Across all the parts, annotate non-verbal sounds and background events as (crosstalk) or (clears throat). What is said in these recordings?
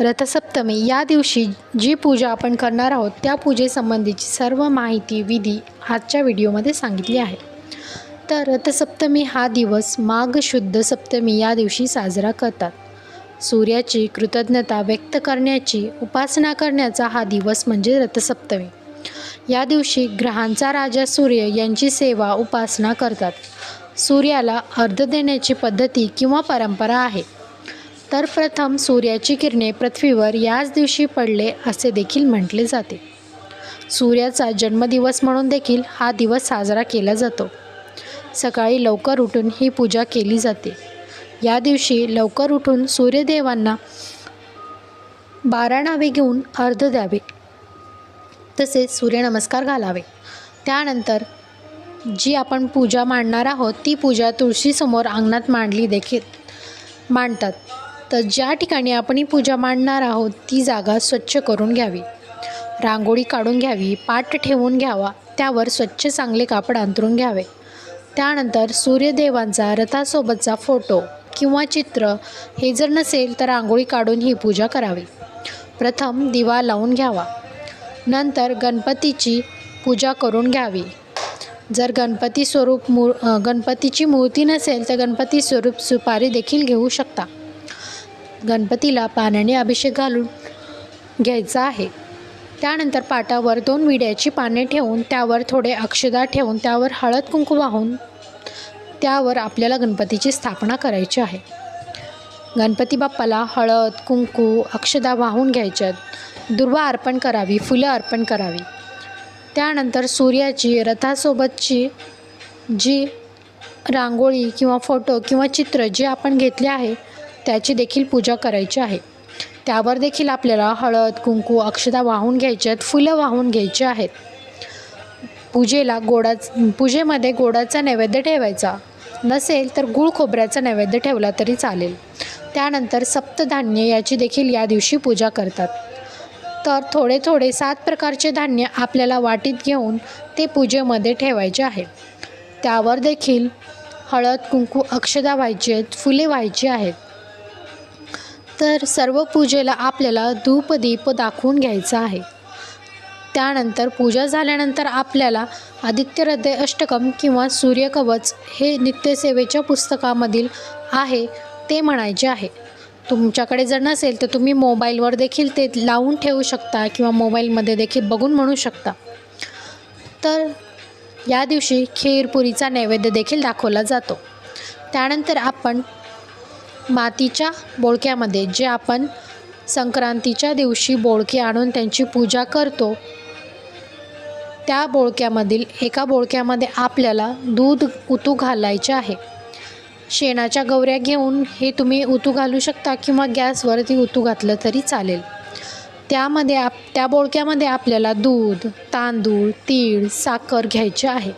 रथसप्तमी या दिवशी जी पूजा आपण करणार आहोत त्या पूजेसंबंधीची सर्व माहिती विधी आजच्या व्हिडिओमध्ये सांगितली आहे. तर रथसप्तमी हा दिवस माघ शुद्ध सप्तमी या दिवशी साजरा करतात. सूर्याची कृतज्ञता व्यक्त करण्याची उपासना करण्याचा हा दिवस म्हणजे रथसप्तमी. या दिवशी ग्रहांचा राजा सूर्य यांची सेवा उपासना करतात. सूर्याला अर्ध देण्याची पद्धती किंवा परंपरा आहे. तर प्रथम सूर्याची किरणे पृथ्वीवर याच दिवशी पडले असे देखील म्हटले जाते. सूर्याचा जन्मदिवस म्हणून देखील हा दिवस साजरा केला जातो. सकाळी लवकर उठून ही पूजा केली जाते. या दिवशी लवकर उठून सूर्यदेवांना बारा नावे घेऊन अर्ध द्यावे. तसेच सूर्यनमस्कार घालावे. त्यानंतर जी आपण पूजा मांडणार आहोत ती पूजा तुळशीसमोर अंगणात मांडली देखील मांडतात. तर ज्या ठिकाणी आपण ही पूजा मांडणार आहोत ती जागा स्वच्छ करून घ्यावी. रांगोळी काढून घ्यावी पाट ठेवून घ्यावा त्यावर स्वच्छ चांगले कापड अंतरून घ्यावे. त्यानंतर सूर्यदेवांचा रथासोबतचा फोटो किंवा चित्र हे जर नसेल तर रांगोळी काढून ही पूजा करावी. प्रथम दिवा लावून घ्यावा. नंतर गणपतीची पूजा करून घ्यावी. जर गणपती स्वरूप मूळ गणपतीची मूर्ती नसेल तर गणपती स्वरूप सुपारी देखील घेऊ शकता. गणपतीला पाण्याने अभिषेक घालून घ्यायचा आहे. त्यानंतर पाटावर दोन विड्याची पाने ठेवून त्यावर थोडे अक्षदा ठेवून त्यावर हळद कुंकू वाहून त्यावर आपल्याला गणपतीची स्थापना करायची आहे. गणपती बाप्पाला हळद कुंकू अक्षदा वाहून घ्यायच्यात दुर्वा अर्पण करावी फुलं अर्पण करावी. त्यानंतर सूर्याची रथासोबतची जी रांगोळी किंवा फोटो किंवा चित्र जे आपण घेतले आहे त्याची देखील पूजा करायची आहे. त्यावर देखील आपल्याला हळद कुंकू अक्षदा वाहून घ्यायच्यात फुलं वाहून घ्यायची आहेत. पूजेला गोडाच पूजेमध्ये गोडाचा नैवेद्य ठेवायचा. नसेल तर गुळ खोबऱ्याचा नैवेद्य ठेवला तरी चालेल. त्यानंतर सप्तधान्य याची देखील या दिवशी पूजा करतात. तर थोडे थोडे सात प्रकारचे धान्य आपल्याला वाटीत घेऊन ते पूजेमध्ये ठेवायचे आहे. त्यावर देखील हळद कुंकू अक्षदा व्हायची आहेत फुले व्हायची आहेत. तर सर्व पूजेला आपल्याला धूपदीप दाखवून घ्यायचा आहे. त्यानंतर पूजा झाल्यानंतर आपल्याला आदित्य हृदय अष्टकम किंवा सूर्यकवच हे नित्यसेवेच्या पुस्तकामधील आहे ते म्हणायचे आहे. तुमच्याकडे जर नसेल तर तुम्ही मोबाईलवर देखील ते लावून ठेवू शकता किंवा मोबाईलमध्ये देखील बघून म्हणू शकता. तर या दिवशी खीरपुरीचा नैवेद्य देखील दाखवला जातो. त्यानंतर आपण मातीच्या बोळक्यामध्ये जे आपण संक्रांतीच्या दिवशी बोळके आणून त्यांची पूजा करतो त्या बोळक्यामधील एका बोळक्यामध्ये आपल्याला दूध उतू घालायचे आहे. शेणाच्या गवऱ्या घेऊन हे तुम्ही उतू घालू शकता किंवा गॅसवरती उतू घातलं तरी चालेल. त्यामध्ये आप त्या बोळक्यामध्ये आपल्याला दूध तांदूळ तीळ साखर घ्यायचे आहे.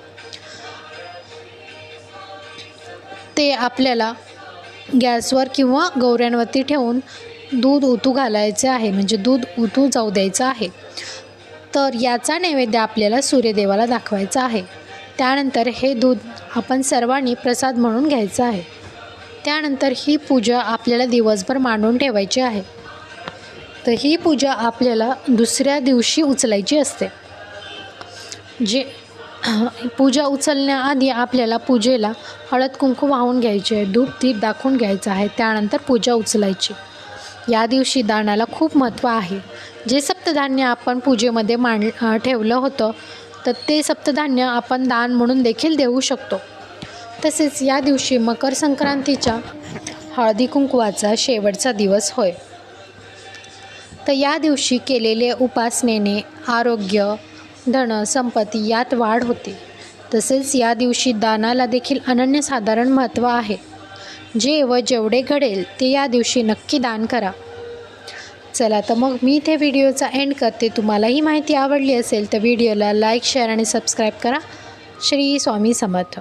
ते आपल्याला गॅसवर किंवा गौऱ्यांवरती ठेवून दूध उतू घालायचे आहे म्हणजे दूध उतू जाऊ द्यायचं आहे. तर याचा नैवेद्य आपल्याला सूर्यदेवाला दाखवायचा आहे. त्यानंतर हे दूध आपण सर्वांनी प्रसाद म्हणून घ्यायचं आहे. त्यानंतर ही पूजा आपल्याला दिवसभर मांडून ठेवायची आहे. तर ही पूजा आपल्याला दुसऱ्या दिवशी उचलायची असते. जे (clears throat) पूजा उचलण्याआधी आपल्याला पूजेला हळद कुंकू वाहून घ्यायचे आहे. धूप दीप दाखवून घ्यायचं आहे. त्यानंतर पूजा उचलायची. या दिवशी दानाला खूप महत्त्व आहे. जे सप्तधान्य आपण पूजेमध्ये मांड ठेवलं होतं तर ते सप्तधान्य आपण दान म्हणून देखील देऊ शकतो. तसेच या दिवशी मकर संक्रांतीच्या हळदी कुंकवाचा शेवटचा दिवस होय. तर या दिवशी केलेले उपासनेने आरोग्य धन संपत्ती यात वाढ होते. तसेच या दिवशी दानाला देखील अनन्यसाधारण महत्त्व आहे. जे व जेवढे घडेल ते या दिवशी नक्की दान करा. चला तर मग मी इथे व्हिडिओचा एंड करते. तुम्हाला ही माहिती आवडली असेल तर व्हिडिओला लाईक शेअर आणि सबस्क्राईब करा. श्री स्वामी समर्थ.